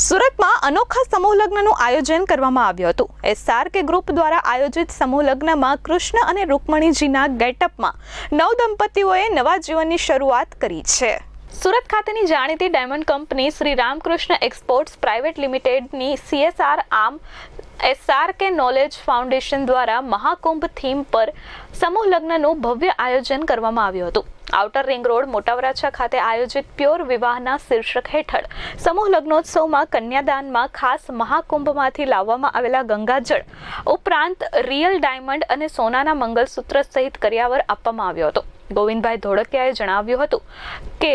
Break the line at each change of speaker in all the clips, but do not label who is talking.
સુરતમાં અનોખા સમૂહ લગ્નનું આયોજન કરવામાં આવ્યું હતું. એસઆર કે ગ્રુપ દ્વારા આયોજિત સમૂહ લગ્નમાં કૃષ્ણ અને રૂકમણીજીના ગેટઅપમાં નવ દંપતીઓએ નવા જીવનની શરૂઆત કરી છે. સુરત ખાતેની જાણીતી diamond company Shri Ramakrishna exports private લિમિટેડની CSR arm SR K knowledge foundation દ્વારા મહાકુંભ થીમ પર સમૂહ લગ્નનું ભવ્ય આયોજન કરવામાં આવ્યું હતું. આઉટર રિંગ રોડ મોટાવરાછા ખાતે આયોજિત પ્યોર વિવાહના શીર્ષક હેઠળ સમૂહ લગ્નોત્સવમાં કન્યાદાનમાં ખાસ મહાકુંભમાંથી લાવવામાં આવેલા ગંગાજળ, ઉપરાંત રિયલ ડાયમંડ અને સોનાના મંગલસૂત્ર સહિત કર્યાવર આપવામાં આવ્યો હતો. ગોવિંદભાઈ ધોળકિયાએ જણાવ્યું હતું કે,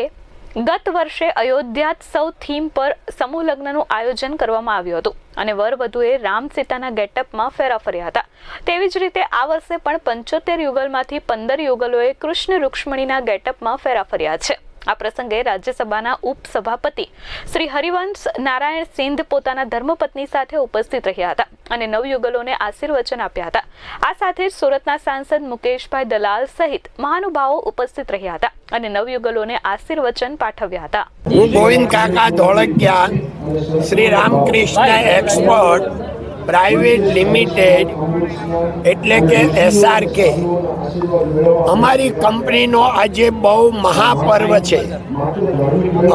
ગત વર્ષે અયોધ્યાત્સવ થીમ પર સમૂહ લગ્નનું આયોજન કરવામાં આવ્યું હતું. અને વર વધુએ રામ સીતાના ગેટઅપમાં ફેરા ફર્યા હતા. તેવી જ રીતે આ વર્ષે પણ પંચોતેર યુગલમાંથી પંદર યુગલોએ કૃષ્ણ રૂક્ષ્મણીના ગેટઅપમાં ફેરા ફર્યા છે. આ પ્રસંગે રાજ્યસભાના ઉપસભાપતિ શ્રી હરિવંશ નારાયણ સિંધ પોતાના ધર્મપત્ની સાથે ઉપસ્થિત રહ્યા હતા અને નવયુગલોને આશીર્વચન આપ્યા હતા. આ સાથે જ સુરતના સાંસદ મુકેશભાઈ દલાલ સહિત મહાનુભાવો ઉપસ્થિત રહ્યા હતા અને નવયુગલોને આશીર્વચન પાઠવ્યા હતા.
હું Govind Kaka Dholakia, Shri Ramakrishna export private limited એટલે કે એસઆરકે અમારી કંપનીનો આજે બહુ મહાપર્વ છે.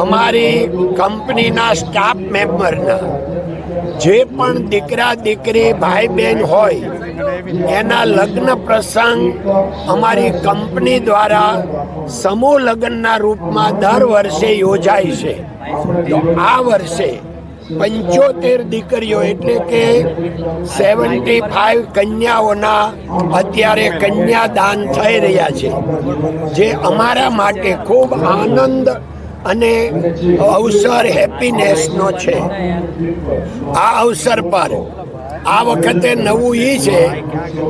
અમારી કંપનીના સ્ટાફ મેમ્બરના. જે પણ દીકરા, દીકરી, ભાઈ બહેન હોય, એના લગ્ન પ્રસંગ અમારી કંપની દ્વારા સમૂહ લગ્નના રૂપમાં દર વર્ષે યોજાય છે. આ વર્ષે પંચોતેર દીકરીઓ એટલે કે સેવન્ટી ફાઈવ કન્યાઓના અત્યારે કન્યાદાન થઈ રહ્યા છે. જે અમારા માટે ખૂબ આનંદ અને અવસર હેપીનેસનો છે. આ અવસર પર આ વખતે નવું એ છે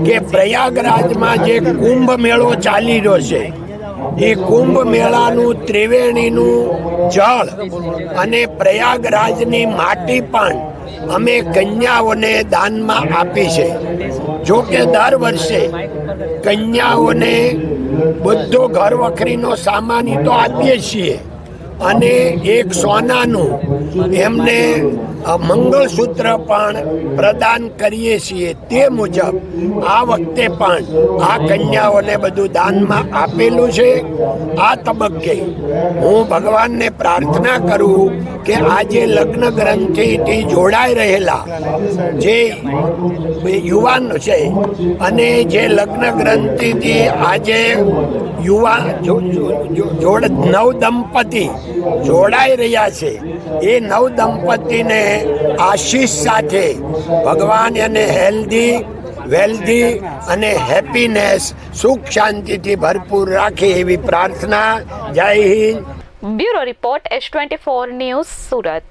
કે પ્રયાગરાજમાં જે કુંભ મેળો ચાલી રહ્યો છે એ કુંભ મેળાનું ત્રિવેણીનું જળ અને પ્રયાગરાજની માટી પણ અમે કન્યાઓને દાનમાં આપી છે. જો કે દર વર્ષે કન્યાઓને બધો ઘર વખરીનો સામાન તો આપીએ છીએ. અને એક સોનાનું એમને મંગળસૂત્ર પણ પ્રદાન કરીએ છીએ તે મુજબ આ વખતે પણ આ કન્યાઓને બધું દાનમાં આપેલું છે. આ તબક્કે હું ભગવાનને પ્રાર્થના કરું કે આજે લગ્ન ગ્રંથિથી જોડાઈ રહેલા જે યુવાન છે અને જે લગ્ન ગ્રંથિથી આજે યુવા જોડ નવ દંપતી જોડાઈ રહ્યા છે. એ નવ દંપતીને આશીષ સાથે ભગવાન એને હેલ્ધી, વેલ્ધી અને હેપીનેસ, સુખ શાંતિથી ભરપૂર રાખે એવી પ્રાર્થના. જય Hind.
Bureau report S twenty four news Surat.